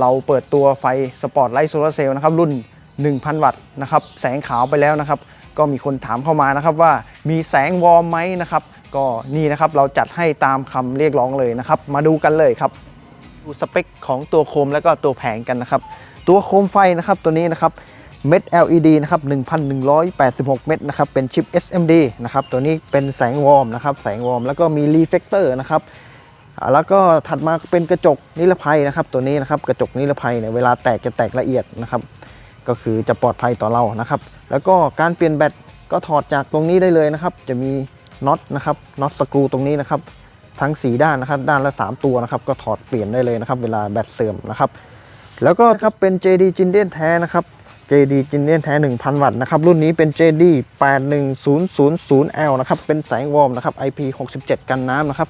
เราเปิดตัวไฟสปอร์ตไลท์โซลาร์เซลล์นะครับรุ่น 1,000 วัตต์นะครับแสงขาวไปแล้วนะครับ ก็มีคนถามเข้ามานะครับว่ามีแสงวอร์มไหมนะครับ ก็นี่นะครับเราจัดให้ตามคำเรียกร้องเลยนะครับ มาดูกันเลยครับ ดูสเปคของตัวโคมแล้วก็ตัวแผงกันนะครับ ตัวโคมไฟนะครับตัวนี้นะครับเม็ด LED นะครับ 1,186 เม็ดนะครับ เป็นชิป SMD นะครับ ตัวนี้เป็นแสงวอร์มนะครับ แสงวอร์ม แล้วก็มีรีเฟกเตอร์นะครับ แล้วก็ถัดมาเป็นกระจกนิรภัยนะครับ ตัวนี้นะครับกระจกนิรภัยเนี่ยเวลาแตกจะแตกละเอียดนะครับ ก็คือจะปลอดภัยต่อเรานะครับ แล้วก็การเปลี่ยนแบตก็ถอดจากตรงนี้ได้เลยนะครับ จะมีน็อตนะครับน็อตสกรูตรงนี้นะครับ ทั้ง 4 ด้านนะครับ ด้านละ 3 ตัวนะครับ ก็ถอดเปลี่ยนได้เลยนะครับ เวลาแบตเสื่อมนะครับ แล้วก็ครับเป็น JD จินเดียนแท้นะครับ JD จินเดียนแท้ 1,000 วัตต์นะครับ รุ่นนี้เป็น JD 81000L นะครับ เป็นแสงวอร์มนะครับ IP 67 กันน้ำนะครับ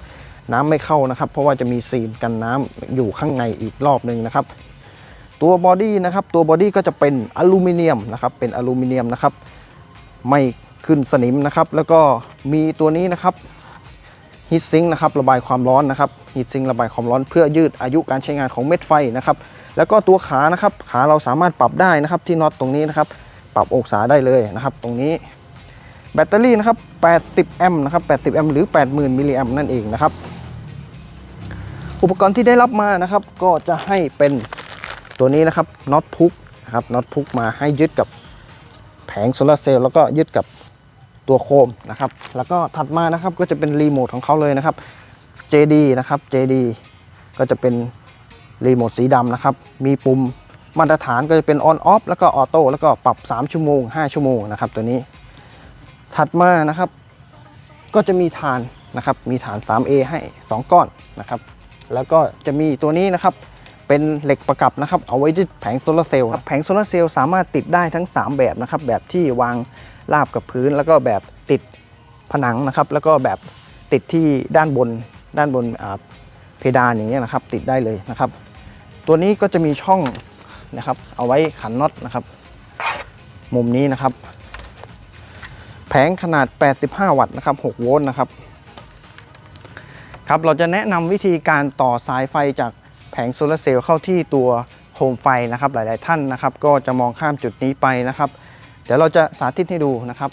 น้ำไม่เข้านะครับ เพราะว่าจะมีซีนกันน้ำอยู่ข้างในอีกรอบหนึ่งนะครับ ตัวบอดี้นะครับตัวบอดี้ก็จะเป็นอลูมิเนียมนะครับเป็นอลูมิเนียมนะครับ ไม่ขึ้นสนิมนะครับ แล้วก็มีตัวนี้นะครับฮีทซิงนะครับระบายความร้อนนะครับฮีทซิงระบายความร้อนเพื่อยืดอายุการใช้งานของเม็ดไฟนะครับ แล้วก็ตัวขานะครับ ขาเราสามารถปรับได้นะครับ ที่น็อตตรงนี้นะครับ ปรับองศาได้เลยนะครับ ตรงนี้แบตเตอรี่นะครับ 80 แอมป์นะครับ 80 แอมป์หรือ 80,000 มิลลิแอมป์นั่นเองนะครับ อุปกรณ์ที่ได้รับมานะครับ ก็จะให้เป็นตัวนี้นะครับน็อตพุกนะครับน็อตพุกมาให้ยึดกับแผงโซลาเซลล์แล้วก็ยึดกับตัวโคมนะครับ แล้วก็ถัดมานะครับก็จะเป็นรีโมทของเขาเลยนะครับ JD นะครับ JD ก็จะเป็นรีโมทสีดำนะครับ มีปุ่มมาตรฐานก็จะเป็น on off แล้วก็ออโต้แล้วก็ปรับ 3 ชั่วโมง 5 ชั่วโมงนะครับ ตัวนี้ ถัดมานะครับ ก็จะมีฐานนะครับ มีฐาน 3A ให้ 2 ก้อนนะครับ แล้วก็จะมีตัวนี้นะครับเป็นเหล็กประกับนะครับเอาไว้ที่แผงโซลาร์เซลล์แผงโซลาร์เซลล์สามารถติดได้ทั้ง 3 แบบนะครับแบบที่วางราบกับพื้น แล้วก็แบบติดผนังนะครับ แล้วก็แบบติดที่ด้านบนด้านบนเพดานอย่างเงี้ยนะครับ ติดได้เลยนะครับ ตัวนี้ก็จะมีช่องนะครับ เอาไว้ขันน็อตนะครับ มุมนี้นะครับ แผงขนาด 85 วัตต์นะครับ 6 โวลต์นะครับ ครับเราจะแนะนำวิธีการต่อสายไฟจากแผงโซลาร์เซลล์เข้าที่ตัวโคมไฟนะครับหลาย ๆ ท่านนะครับ ก็จะมองข้ามจุดนี้ไปนะครับ เดี๋ยวเราจะสาธิตให้ดูนะครับ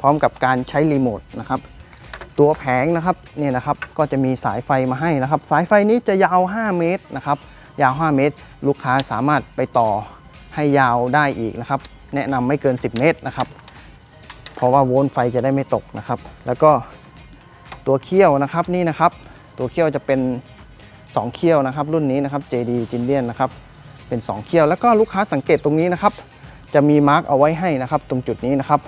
พร้อมกับการใช้รีโมทนะครับตัวแผงนะครับนี่นะครับก็จะมีสายไฟมาให้นะครับ สายไฟนี้จะยาว 5 เมตรนะครับ ยาว 5 เมตร ลูกค้าสามารถไปต่อให้ยาวได้อีกนะครับ แนะนำไม่เกิน 10 เมตรนะครับ เพราะว่าโวลต์ไฟจะได้ไม่ตกนะครับ แล้วก็ ตัวเขี้ยวนะครับนี่นะครับ ตัวเขี้ยวจะเป็น 2 เขี้ยวนะครับ รุ่นนี้นะครับ JD จินเดียนนะครับเป็น 2 เขี้ยวแล้วก็ลูกค้าสังเกตตรงนี้นะครับ จะมีมาร์กเอาไว้ให้นะครับ ตรงจุดนี้นะครับ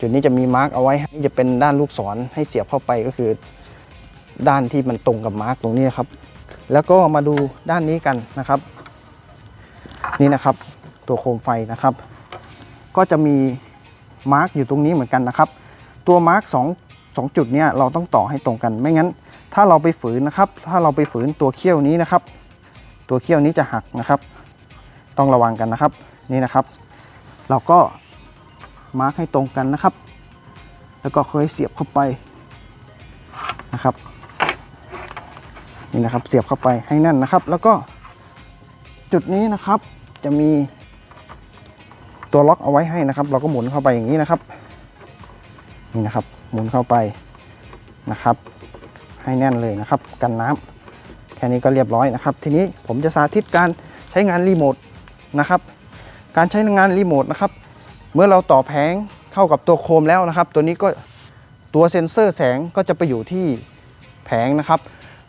จุดนี้จะมีมาร์กเอาไว้จะเป็นด้านลูกศรให้เสียบเข้าไปก็คือ ด้านที่มันตรงกับมาร์กตรงนี้ครับ แล้วก็มาดูด้านนี้กันนะครับ นี่นะครับ ตัวโคมไฟนะครับ ก็จะมีมาร์กอยู่ตรงนี้เหมือนกันนะครับ ตัวมาร์กสอง สองจุดเนี้ยเราต้องต่อให้ตรงกันไม่งั้น ถ้าเราไปฝืนนะครับ ถ้าเราไปฝืนตัวเขี้ยวนี้นะครับ ตัวเขี้ยวนี้จะหักนะครับ ต้องระวังกันนะครับนี่นะครับ เราก็มาร์กให้ตรงกันนะครับ แล้วก็ค่อยเสียบเข้าไปนะครับนี่นะครับเสียบเข้าไปให้แน่นนะครับ แล้วก็จุดนี้นะครับจะมีตัวล็อกเอาไว้ให้นะครับ เราก็หมุนเข้าไปอย่างนี้นะครับ นี่นะครับ หมุนเข้าไปนะครับ ให้แน่นเลยนะครับ กันน้ำแค่นี้ก็เรียบร้อยนะครับ ทีนี้ผมจะสาธิตการใช้งานรีโมทนะครับ การใช้งานรีโมทนะครับ เมื่อเราต่อแผงเข้ากับตัวโคมแล้วนะครับ ตัวนี้ก็ตัวเซ็นเซอร์แสงก็จะไปอยู่ที่แผงนะครับ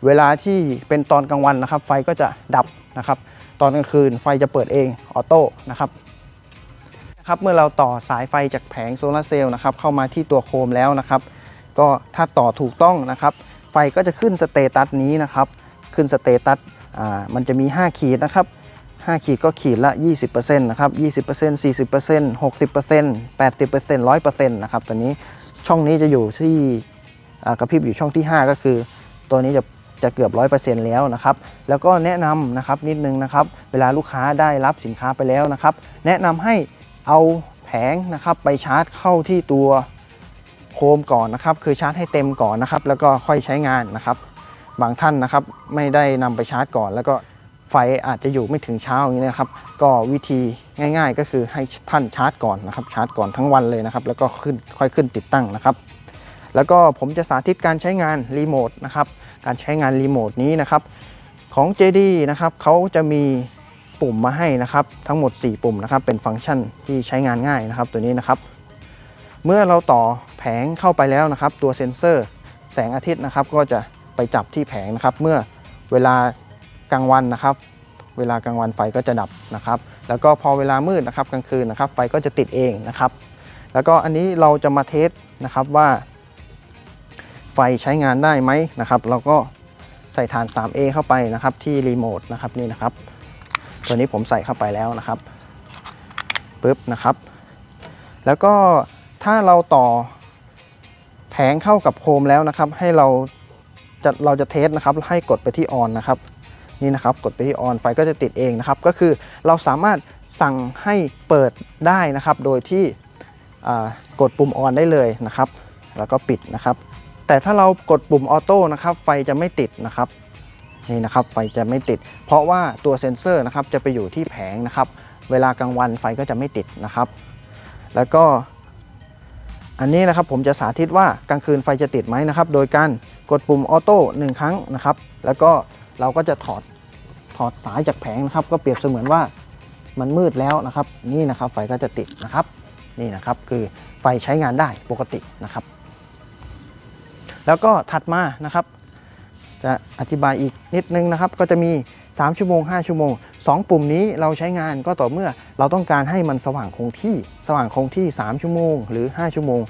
เวลาที่เป็นตอนกลางวันนะครับ ไฟก็จะดับนะครับ ตอนกลางคืนไฟจะเปิดเองออโต้นะครับ ครับเมื่อเราต่อสายไฟจากแผงโซลาร์เซลล์นะครับเข้ามาที่ตัวโคมแล้วนะครับ ก็ถ้าต่อถูกต้องนะครับ ไฟก็จะขึ้นสเตตัสนี้นะครับ ขึ้นสเตตัสอ่ามันจะมี 5 ขีดนะครับ 5 ขีดก็ขีดละ 20%นะครับ 20% 40% 60% 80% 100%นะครับตัวนี้ช่องนี้จะอยู่ที่กระพริบอยู่ช่องที่ 5 ก็คือ ตัวนี้จะจะเกือบ 100%แล้วนะครับ แล้วก็แนะนำนะครับนิดนึงนะครับ เวลาลูกค้าได้รับสินค้าไปแล้วนะครับ แนะนำให้ เอาแผงนะครับไปชาร์จเข้าที่ตัวโคมก่อนนะครับ คือชาร์จให้เต็มก่อนนะครับ แล้วก็ค่อยใช้งานนะครับ บางท่านนะครับไม่ได้นำไปชาร์จก่อน แล้วก็ไไฟอาจจะอยู่ไม่ถึงเช้าอย่างนี้นะครับ ก็วิธีง่าย ๆ ก็คือให้ท่านชาร์จก่อนนะครับ ชาร์จก่อนทั้งวันเลยนะครับ แล้วก็ขึ้นค่อยขึ้นติดตั้งนะครับ แล้วก็ผมจะสาธิตการใช้งานรีโมทนะครับ การใช้งานรีโมทนี้นะครับ ของ JD นะครับเขาจะมี ปุ่มมาให้นะครับ ทั้งหมด 4 ปุ่มนะครับ เป็นฟังก์ชันที่ใช้งานง่ายนะครับ ตัวนี้นะครับ เมื่อเราต่อแผงเข้าไปแล้วนะครับ ตัวเซ็นเซอร์แสงอาทิตย์นะครับ ก็จะไปจับที่แผงนะครับ เมื่อเวลากลางวันนะครับ เวลากลางวันไฟก็จะดับนะครับ แล้วก็พอเวลามืดนะครับกลางคืนนะครับ ไฟก็จะติดเองนะครับ แล้วก็อันนี้เราจะมาเทสนะครับว่า ไฟใช้งานได้ไหมนะครับ เราก็ใส่ฐาน 3A เข้าไปนะครับที่รีโมทนะครับนี่นะครับ ตัวนี้ผมใส่เข้าไปแล้วนะครับปึ๊บนะครับ แล้วก็ถ้าเราต่อแผงเข้ากับโคมแล้วนะครับ ให้เราจะเราจะเทสนะครับให้กดไปที่ออนนะครับนี่นะครับกดไปที่ออนไฟก็จะติดเองนะครับ ก็คือเราสามารถสั่งให้เปิดได้นะครับ โดยที่กดปุ่มออนได้เลยนะครับ แล้วก็ปิดนะครับ แต่ถ้าเรากดปุ่มออโต้นะครับ ไฟจะไม่ติดนะครับ นี่นะครับไฟจะไม่ติด เพราะว่าตัวเซ็นเซอร์นะครับจะไปอยู่ที่แผงนะครับ เวลากลางวันไฟก็จะไม่ติดนะครับ แล้วก็ อันนี้นะครับผมจะสาธิตว่ากลางคืนไฟจะติดไหมนะครับ โดยการกดปุ่มออโต้หนึ่งครั้งนะครับ แล้วก็เราก็จะถอดถอดสายจากแผงนะครับ ก็เปรียบเสมือนว่ามันมืดแล้วนะครับ นี่นะครับไฟก็จะติดนะครับ นี่นะครับคือไฟใช้งานได้ปกตินะครับ แล้วก็ถัดมานะครับ จะอธิบายอีกนิดนึงนะครับ ก็จะมี 3 ชั่วโมง 5 ชั่วโมง 2 ปุ่มนี้เราใช้งานก็ต่อเมื่อเราต้องการให้มันสว่างคงที่ สว่างคงที่ 3 ชั่วโมง หรือ 5 ชั่วโมง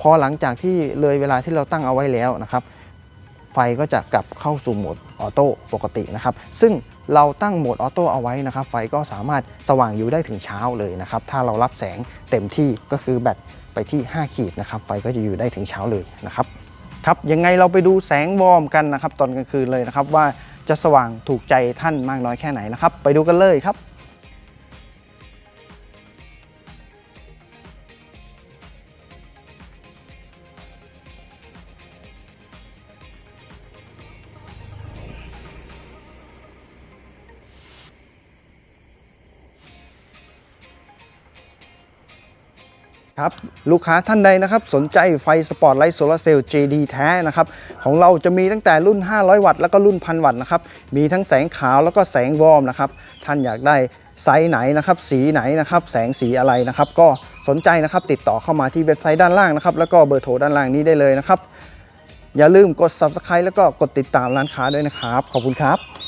พอหลังจากที่เลยเวลาที่เราตั้งเอาไว้แล้วนะครับ ไฟก็จะกลับเข้าสู่โหมดออโต้ปกตินะครับ ซึ่งเราตั้งโหมดออโต้เอาไว้นะครับ ไฟก็สามารถสว่างอยู่ได้ถึงเช้าเลยนะครับ ถ้าเรารับแสงเต็มที่ก็คือแบตไปที่ 5 ขีดนะครับ ไฟก็จะอยู่ได้ถึงเช้าเลยนะครับ ครับยังไงเราไปดูแสงวอร์มกันนะครับ ตอนกลางคืนเลยนะครับ ว่าจะสว่างถูกใจท่านมากน้อยแค่ไหนนะครับ ไปดูกันเลยครับ ครับลูกค้าท่านใดนะครับสนใจไฟสปอร์ตไลท์โซลาร์เซลล์ JD แท้นะครับของเราจะมีตั้งแต่รุ่น 500 วัตต์แล้วก็รุ่น 1000 วัตต์นะครับมีทั้งแสงขาวแล้วก็แสงวอร์มนะครับท่านอยากได้ไซส์ไหนนะครับสีไหนนะครับแสงสีอะไรนะครับก็สนใจนะครับติดต่อเข้ามาที่เว็บไซต์ด้านล่างนะครับแล้วก็เบอร์โทรด้านล่างนี้ได้เลยนะครับอย่าลืมกด subscribe แล้วก็กดติดตามร้านค้าด้วยนะครับ ขอบคุณครับ